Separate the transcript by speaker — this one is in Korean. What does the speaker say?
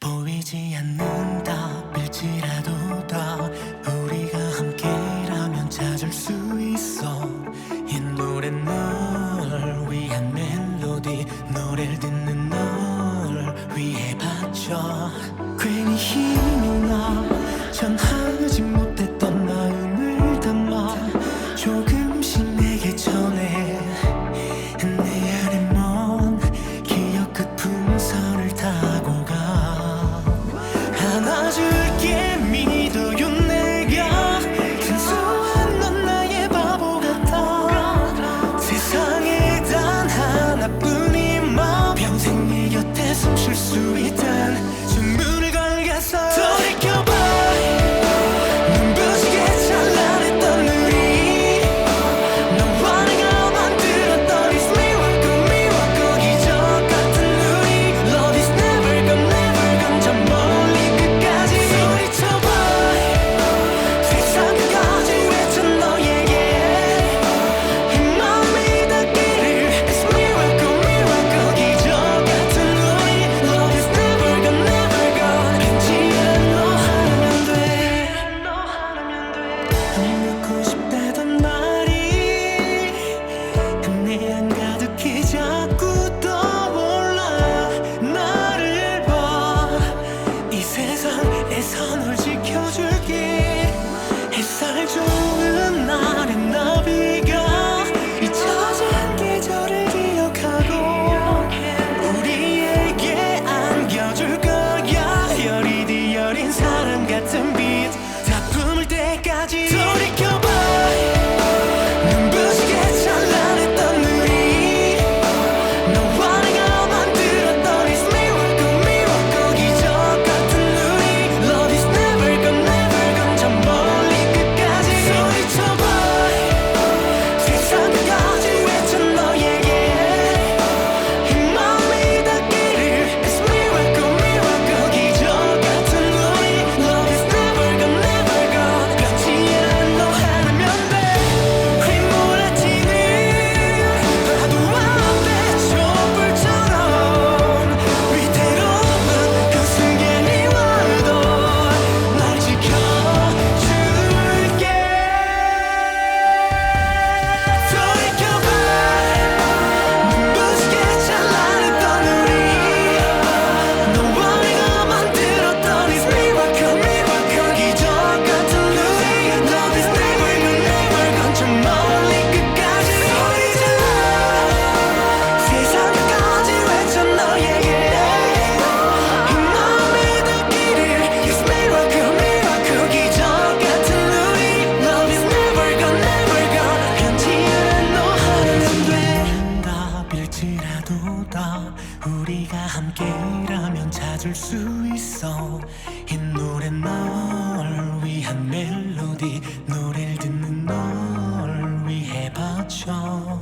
Speaker 1: 보이지 않는다 빌지라도 다 우리가 함께라면 찾을 수 있어. 이 노래 널 위한 멜로디 노래를 듣는 널 위해 바쳐. 네가 함께라면 찾을 수 있어. 이 노래 널 위한 멜로디. 노래를 듣는 널 위해 바쳐.